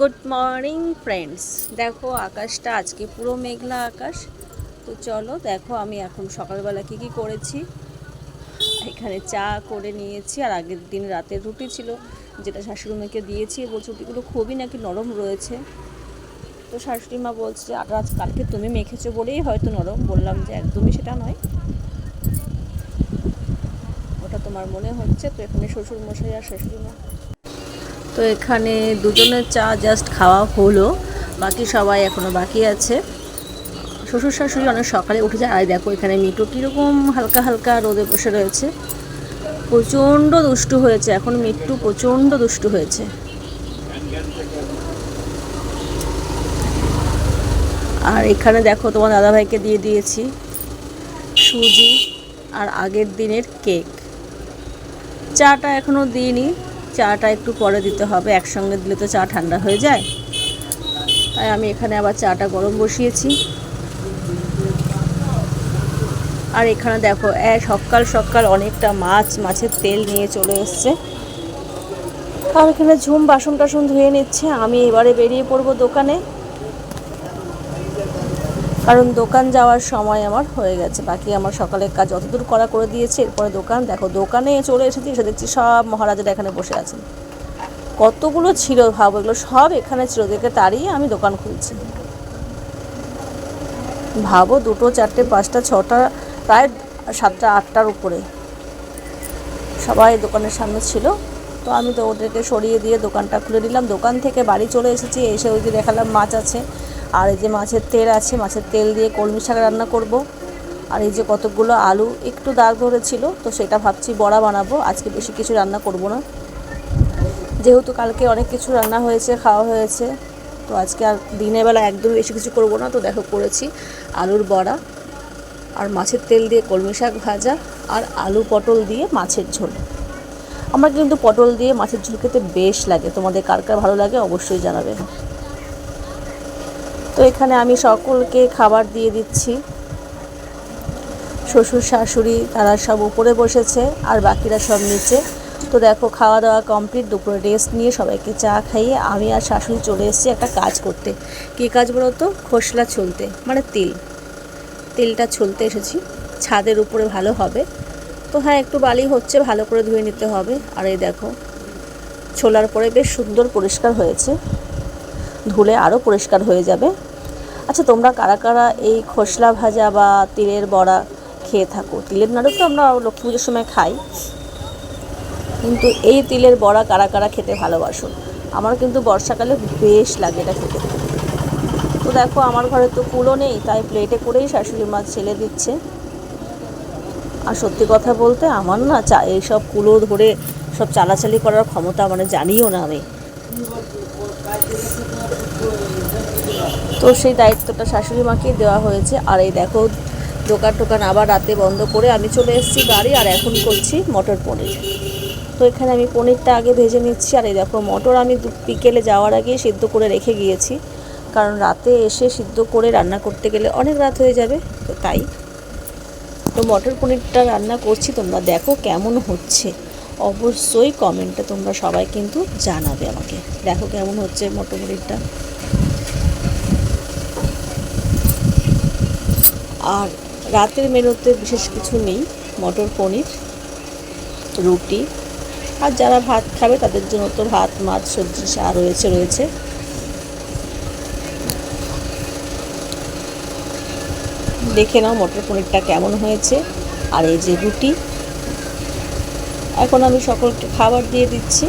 Good morning friends দেখো, আকাশটা আজকে পুরো মেঘলা আকাশ। তো চলো, দেখো, আমি এখন সকালবেলা কি কি করেছি। এখানে চা করে নিয়েছি, আর আগের দিন রাতের রুটি ছিল, যেটা শাশুড়ি মাকে দিয়েছি বলছে, রুটিগুলো খুবই নাকি নরম রয়েছে। তো শাশুড়ি মা বলছে আজ কালকে তুমি মেখেছো বলেই হয়তো নরম। বললাম যে, একদমই সেটা নয়। ওটা তোমার মনে হচ্ছে, তো এখানে শ্বশুর মশাই আর শাশুড়ি মা তো এখানে দুজনের চা জাস্ট খাওয়া হলো। বাকি সবাই এখনও বাকি আছে। শ্বশুর শাশুড়ি অনেক সকালে উঠে যায়। আর দেখো এখানে মিটো কীরকম হালকা হালকা রোদে বসে রয়েছে। প্রচণ্ড দুষ্টু হয়েছে। এখন মিট্টু প্রচণ্ড দুষ্টু হয়েছে। আর এখানে দেখো তোমার দাদাভাইকে দিয়ে দিয়েছি সুজি আর আগের দিনের কেক। চাটা এখনও দিইনি। চাটা একটু পরে দিতে হবে, একসঙ্গে দিলে তো চা ঠান্ডা হয়ে যায়। তাই আমি এখানে আবার চাটা গরম বসিয়েছি। আর এখানে দেখো সকাল সকাল অনেকটা মাছ, মাছের তেল নিয়ে চলে এসছে। আর এখানে ঝুম বাসন টাসন ধুয়ে নিচ্ছে। আমি এবারে বেরিয়ে পড়ব দোকানে। কারণ দোকান যাওয়ার সময় আমার হয়ে গেছে। বাকি আমার সকালের কাজ যতদূর করা করে দিয়েছে, এরপরে দোকান। দেখো, দোকানে চলে এসেছি, এসে দেখছি সব মহারাজারা এখানে বসে আছেন। কতগুলো ছিল ভাবো, এগুলো সব এখানে ছিল। দেখে তাড়িয়ে আমি দোকান খুলছি। ভাবো, দুটো, চারটে, পাঁচটা, ছটা, প্রায় সাতটা, আটটার উপরে। সবাই দোকানের সামনে ছিল। তো আমি তো ওদেরকে সরিয়ে দিয়ে দোকানটা খুলে দিলাম। দোকান থেকে বাড়ি চলে এসেছি। এসে ওই যে দেখালাম মাছ আছে। আর এই যে মাছের তেল আছে, মাছের তেল দিয়ে কলমি শাক রান্না করব। আর এই যে কতগুলো আলু একটু দাগ ধরেছিল, তো সেটা ভাবছি বড়া বানাবো। আজকে বেশি কিছু রান্না করব না। যেহেতু কালকে অনেক কিছু রান্না হয়েছে, খাওয়া হয়েছে, তো আজকে আর দিনের বেলা একদম বেশি কিছু করব না। তো দেখো, করেছি আলুর বড়া আর মাছের তেল দিয়ে কলমি শাক ভাজা আর আলু পটল দিয়ে মাছের ঝোল। আমার কিন্তু পটল দিয়ে মাছের ঝোল খেতে বেশ লাগে। তোমাদের কার কার ভালো লাগে অবশ্যই জানাবে। তো এখানে আমি সকলকে খাবার দিয়ে দিচ্ছি। শ্বশুর, শাশুড়ি, তারা সব উপরে বসেছে, আর বাকিরা সব নিচে। তো দেখো খাওয়া দাওয়া কমপ্লিট দুপুরে রেস্ট নিয়ে সবাইকে চা খাইয়ে আমি আর শাশুড়ি চলে এসেছি একটা কাজ করতে। কী কাজ বলো তো? খোসলা ছুলতে মানে তেল। তেলটা ছুলতে এসেছি। ছাদের উপরে ভালো হবে। তো হ্যাঁ একটু বালি হচ্ছে, ভালো করে ধুয়ে নিতে হবে। আর এই দেখো, ছোলার পরে বেশ সুন্দর পরিষ্কার হয়েছে। ধুলে আরও পরিষ্কার হয়ে যাবে। আচ্ছা তোমরা কারা কারা এই খোসলা ভাজা বা তিলের বড়া খেয়ে থাকো? তিলের নাড়ু তো আমরা লক্ষ্মী পুজোর সময় খাই। কিন্তু এই তিলের বড়া কারা কারা খেতে ভালোবাসো? আমার কিন্তু বর্ষাকালে বেশ লাগে এটা খেতে। তো দেখো, আমার ঘরে তো কুলো নেই, তাই প্লেটে করেই শাশুড়ি মাছ ছেলে দিচ্ছে। আর সত্যি কথা বলতে আমার না চা এইসব কুলো ধরে সব চালাচালি করার ক্ষমতা মানে জানিও না আমি। তো সেই দায়িত্বটা শাশুড়ি মাকেই দেওয়া হয়েছে। আর এই দেখো, দোকান টোকান আবার রাতে বন্ধ করে আমি চলে এসেছি গাড়ি আর এখন করছি মটর পনির। তো এখানে আমি পনিরটা আগে ভেজে নিচ্ছি। আর এই দেখো, মটর আমি বিকেলে যাওয়ার আগে সিদ্ধ করে রেখে গিয়েছি। কারণ রাতে এসে সিদ্ধ করে রান্না করতে গেলে অনেক রাত হয়ে যাবে, তো তাই। তো মটর পনিরটা রান্না করছি, তোমরা দেখো কেমন হচ্ছে। অবশ্যই কমেন্টে তোমরা সবাই কিন্তু জানাবে আমাকে। দেখো কেমন হচ্ছে মটর পনিরটা। আর রাতের মেনুতে বিশেষ কিছু নেই, মটর পনির, রুটি। আর যারা ভাত খাবে, তাদের জন্য তো ভাত, মাছ, সবজি চা রয়েছে রয়েছে। দেখে নাও মটর পনিরটা কেমন হয়েছে। আর এই যে রুটি। এখন আমি সকলকে খাবার দিয়ে দিচ্ছি।